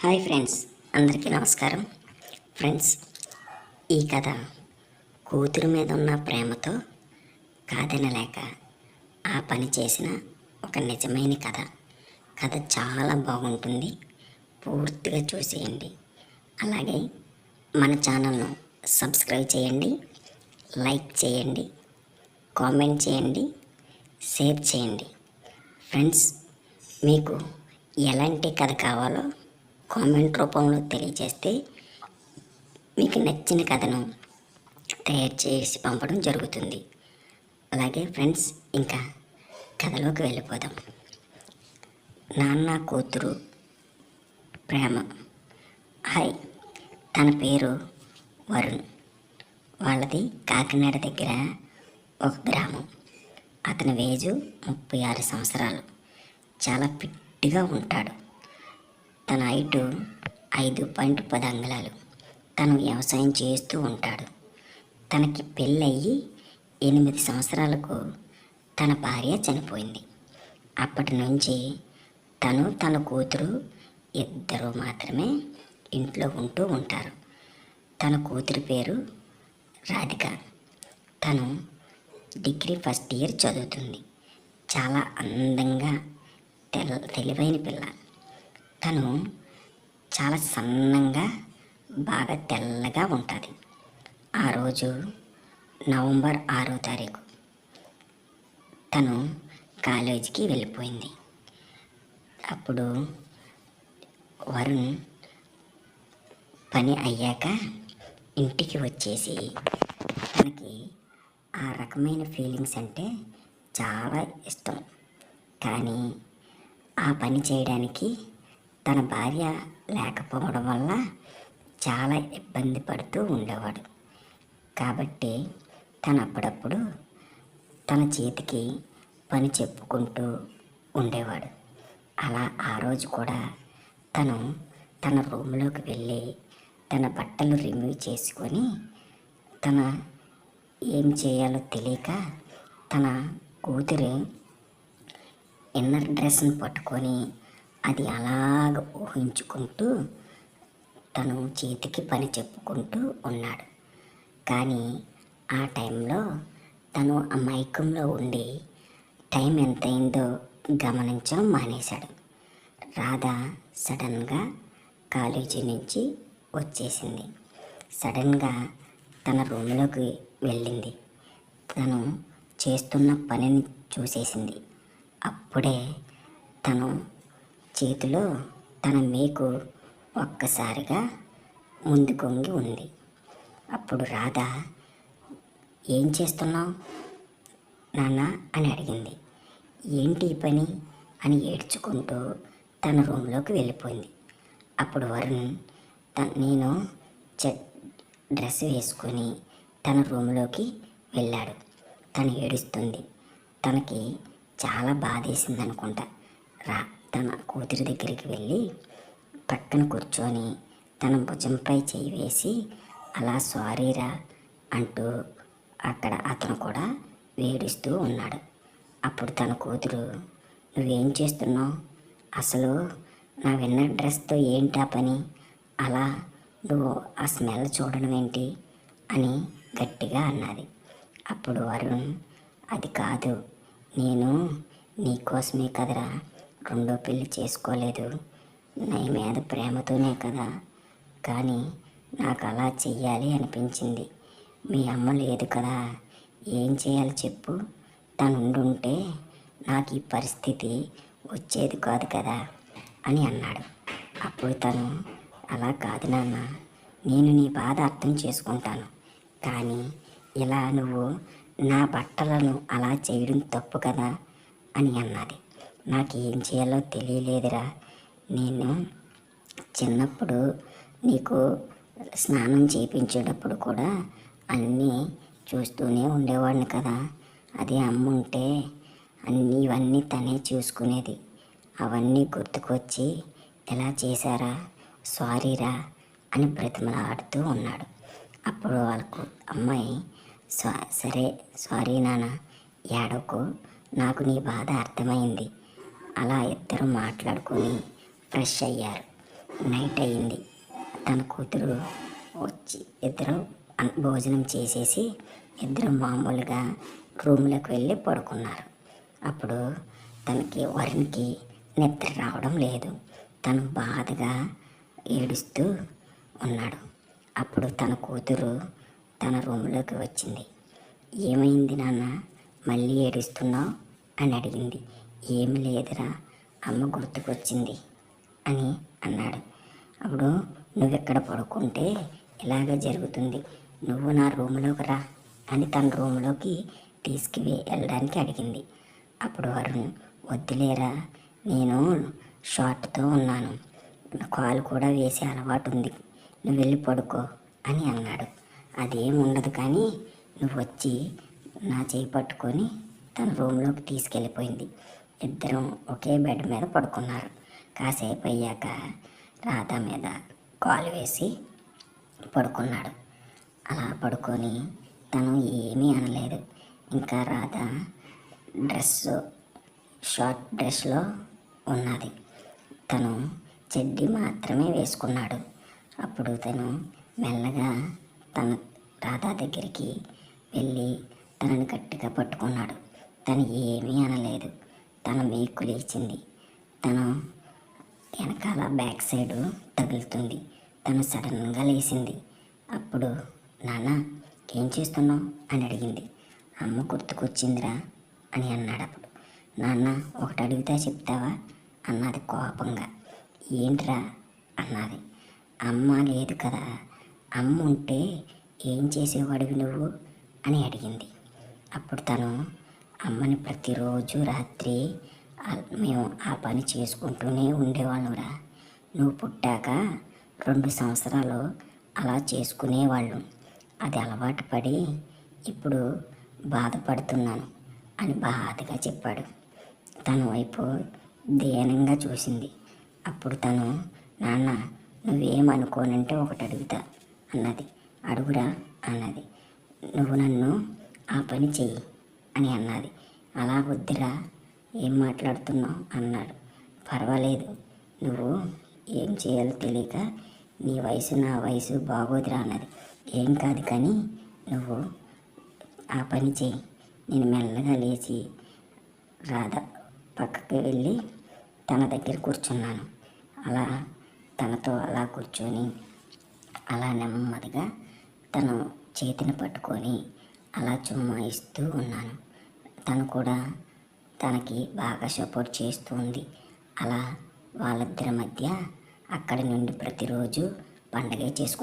Hi friends అందరికీ నమస్కారం. Friends ఈ కథ కూతురు మీద ఉన్న ప్రేమతో కాదనలేక ఆ పని చేసిన ఒక నిజమైన కథ. కథ చాలా బాగుంటుంది. పూర్తిగా చూసేయండి. అలాగే మన ఛానల్ను సబ్స్క్రైబ్ చేయండి లైక్ చేయండి కామెంట్ చేయండి షేర్ చేయండి. ఫ్రెండ్స్ మీకు ఎలాంటి కథ కావాలో కామెంట్ రూపంలో తెలియజేస్తే మీకు నచ్చిన కథను తయారు చేసి పంపడం జరుగుతుంది. అలాగే ఫ్రెండ్స్ ఇంకా కథలోకి వెళ్ళిపోదాం. నాన్న కూతురు ప్రేమ. హాయ్ తన పేరు వరుణ్. వాళ్ళది కాకినాడ దగ్గర ఒక గ్రామం. అతని వేజు ముప్పై ఆరు సంవత్సరాలు. చాలా ఫిట్గా ఉంటాడు. తన హైటు ఐదు పాయింట్ పది అంగుళాలు తను వ్యవసాయం చేస్తూ ఉంటాడు. తనకి పెళ్ళయ్యి ఎనిమిది సంవత్సరాలకు తన భార్య చనిపోయింది. అప్పటి నుంచి తను తన కూతురు ఇద్దరు మాత్రమే ఇంట్లో ఉంటూ ఉంటారు. తన కూతురి పేరు రాధిక. తను డిగ్రీ ఫస్ట్ ఇయర్ చదువుతుంది. చాలా అందంగా తెల్ తెలివైన పిల్ల. తను చాలా సన్నంగా బాగా తెల్లగా ఉంటుంది ఆ రోజు నవంబర్ ఆరో తారీఖు తను కాలేజీకి వెళ్ళిపోయింది. అప్పుడు వరుణ్ పని అయ్యాక ఇంటికి వచ్చేసి తనకి ఆ రకమైన ఫీలింగ్స్ అంటే చాలా ఇష్టం. కానీ ఆ పని చేయడానికి తన భార్య లేకపోవడం వల్ల చాలా ఇబ్బంది పడుతూ ఉండేవాడు. కాబట్టి తను అప్పుడప్పుడు తన చేతికి పని చెప్పుకుంటూ ఉండేవాడు. అలా ఆ రోజు కూడా తను తన రూమ్లోకి వెళ్ళి తన బట్టలు రిమూవ్ చేసుకొని తన ఏం చేయాలో తెలియక తన కూతురి ఇన్నర్ డ్రెస్ని పట్టుకొని అది అలాగ ఊహించుకుంటూ తను చేతికి పని చెప్పుకుంటూ ఉన్నాడు. కానీ ఆ టైంలో తను ఆ మైకంలో ఉండి టైం ఎంతైందో గమనించడం మానేశాడు. రాధ సడన్గా కాలేజీ నుంచి వచ్చేసింది. సడన్గా తన రూమ్లోకి వెళ్ళింది. తను చేస్తున్న పనిని చూసేసింది. అప్పుడే తను చేతిలో తన మేకు ఒక్కసారిగా ముందు కొంగి ఉంది. అప్పుడు రాధ ఏం చేస్తున్నావు? నాన్న అని అడిగింది. ఏంటి ఈ పని? అని ఏడ్చుకుంటూ తన రూమ్లోకి వెళ్ళిపోయింది. అప్పుడు వరుణ్ త నేను చె డ్రెస్ వేసుకొని తన రూమ్లోకి వెళ్ళాడు. తను ఏడుస్తుంది. తనకి చాలా బాధేసింది అనుకుంటా రా తన కూతురి దగ్గరికి వెళ్ళి పక్కన కూర్చొని తన భుజంపై చేయి వేసి అలా సారీరా అంటూ అక్కడ అతను కూడా వేడిస్తూ ఉన్నాడు. అప్పుడు తన కూతురు నువ్వేం చేస్తున్నావు? అసలు నా విన్న డ్రెస్తో ఏంటా పని? అలా నువ్వు ఆ స్మెల్ చూడడం ఏంటి? అని గట్టిగా అన్నది. అప్పుడు వరుణ్ అది కాదు నేను నీకోసమే కదరా రెండో పెళ్ళి చేసుకోలేదు. నీ మీద ప్రేమతోనే కదా. కానీ నాకు అలా చెయ్యాలి అనిపించింది. మీ అమ్మ లేదు కదా. ఏం చేయాలి చెప్పు. తను ఉండుంటే నాకు ఈ పరిస్థితి వచ్చేది కాదు కదా అని అన్నాడు. అప్పుడు తను అలా కాదు నాన్న. నేను నీ బాధ అర్థం చేసుకుంటాను. కానీ ఇలా నువ్వు నా బట్టలను అలా చేయడం తప్పు కదా అని అన్నది. నాకు ఏం చేయాలో తెలియలేదురా. నేను చిన్నప్పుడు నీకు స్నానం చేయించేటప్పుడు కూడా అన్నీ చూస్తూనే ఉండేవాడిని కదా. అదే అమ్మ ఉంటే అన్నీ ఇవన్నీ తనే చూసుకునేది. అవన్నీ గుర్తుకొచ్చి ఎలా చేశారా? సారీరా అని బ్రతిమలాడుతూ ఉన్నాడు. అప్పుడు వాళ్ళకు అమ్మాయి సరే సారీ నాన్న. ఏడవకు. నాకు నీ బాధ అర్థమైంది. అలా ఇద్దరు మాట్లాడుకొని ఫ్రెష్ అయ్యారు. నైట్ అయింది. తన కూతురు వచ్చి ఇద్దరు భోజనం చేసేసి ఇద్దరు మామూలుగా రూమ్లోకి వెళ్ళి పడుకున్నారు. అప్పుడు తనకి వరుణ్కి నిద్ర రావడం లేదు. తను బాధగా ఏడుస్తూ ఉన్నాడు. అప్పుడు తన కూతురు తన రూమ్లోకి వచ్చింది. ఏమైంది నాన్న? మళ్ళీ ఏడుస్తున్నావు? అని అడిగింది. ఏమి లేదురా అమ్మ గుర్తుకొచ్చింది అని అన్నాడు. అప్పుడు నువ్వెక్కడ పడుకుంటే ఇలాగే జరుగుతుంది. నువ్వు నా రూమ్లోకి రా అని తన రూమ్లోకి తీసుకు వెళ్ళడానికి అడిగింది. అప్పుడు అరుణ్ వద్దులేరా నేను షార్ట్తో ఉన్నాను. కాలు కూడా వేసే అలవాటు ఉంది నువ్వు వెళ్ళి పడుకో అని అన్నాడు. అదేం ఉండదు కానీ నువ్వు వచ్చి నా చేయి పట్టుకొని తన రూమ్లోకి తీసుకెళ్ళిపోయింది. ఇద్దరం ఒకే బెడ్ మీద పడుకున్నారు. కాసేపు అయ్యాక రాధ మీద కాలు వేసి పడుకున్నాడు. అలా పడుకొని తను ఏమీ అనలేదు. ఇంకా రాధ డ్రెస్ షార్ట్ డ్రెస్లో ఉన్నది. తను చెడ్డీ మాత్రమే వేసుకున్నాడు. అప్పుడు తను మెల్లగా తన రాధా దగ్గరికి వెళ్ళి తనని గట్టిగా పట్టుకున్నాడు. తను ఏమీ అనలేదు. తన మేకు లేచింది. తను వెనకాల బ్యాక్ సైడ్ తగులుతుంది. తను సడన్గా లేచింది. అప్పుడు నాన్న ఏం చేస్తున్నావు? అని అడిగింది. అమ్మ గుర్తుకొచ్చిందిరా అని అన్నాడు అప్పుడు. నాన్న ఒకటి అడిగితే చెప్తావా? అన్నది కోపంగా. ఏంట్రా? అన్నది. అమ్మ లేదు కదా. అమ్మ ఉంటే ఏం చేసేవాడివి నువ్వు? అని అడిగింది. అప్పుడు తను అమ్మని ప్రతిరోజు రాత్రి మేము ఆ పని చేసుకుంటూనే ఉండేవాళ్ళంరా. నువ్వు పుట్టాక రెండు సంవత్సరాలు అలా చేసుకునేవాళ్ళు. అది అలవాటు పడి ఇప్పుడు బాధపడుతున్నాను అని బాధగా చెప్పాడు. తన వైపు దీనంగా చూసింది. అప్పుడు తను నాన్న నువ్వేమనుకోనంటే ఒకటి అడుగుతా అన్నది. అడుగురా అన్నది. నువ్వు నన్ను ఆ పని చెయ్యి. అని అన్నది. అలా వద్దురా ఏం మాట్లాడుతున్నావు? అన్నాడు. పర్వాలేదు నువ్వు ఏం చేయాలో తెలియక నీ వయసు నా వయసు బాగోదురా అన్నది. ఏం కాదు కానీ నువ్వు ఆ పని చేయి నేను మెల్లగా లేచి రాధ పక్కకి వెళ్ళి తన దగ్గర కూర్చున్నాను. అలా తనతో అలా కూర్చొని అలా నెమ్మదిగా తను చేతిని పట్టుకొని అలా చుమ్మాయిస్తూ ఉన్నాను. తను కూడా తనకి బాగా సపోర్ట్ చేస్తుంది. అలా వాళ్ళిద్దరి మధ్య అక్కడి నుండి ప్రతిరోజు పండగే చేసుకుంటారు